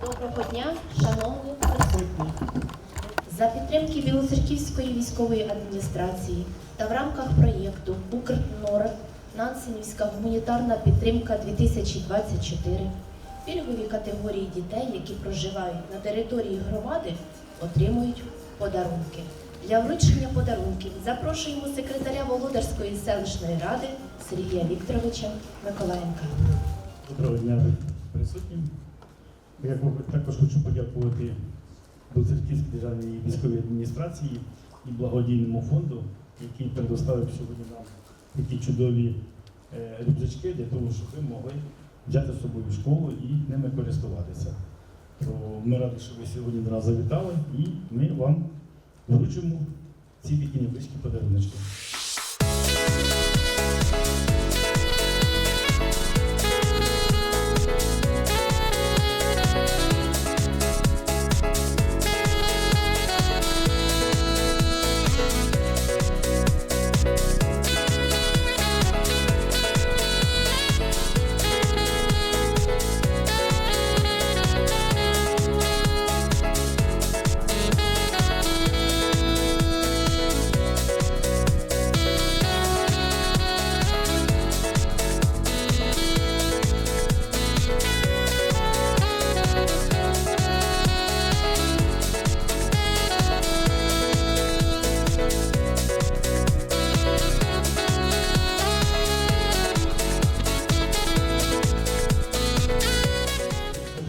Доброго дня, шановні присутні. За підтримки Білоцерківської військової адміністрації та в рамках проєкту «Укрнорд» Нансенівська гуманітарна підтримка 2024 пільгові категорії дітей, які проживають на території громади, отримують подарунки. Для вручення подарунків запрошуємо секретаря Володарської селищної ради Сергія Вікторовича Миколаєнка. Доброго дня присутнім. Я також хочу подякувати Буцерківській державній військовій адміністрації і благодійному фонду, який предоставив сьогодні нам такі чудові е, рюкзачки для того, щоб ви могли взяти з собою школу і ними користуватися. То ми раді, що ви сьогодні до нас завітали, і ми вам вручимо ці такі невеличкі подарунки.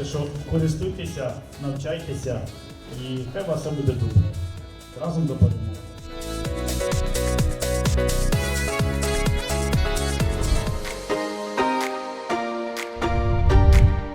Що користуйтеся, навчайтеся і хай вас все буде добре. Разом до перемоги.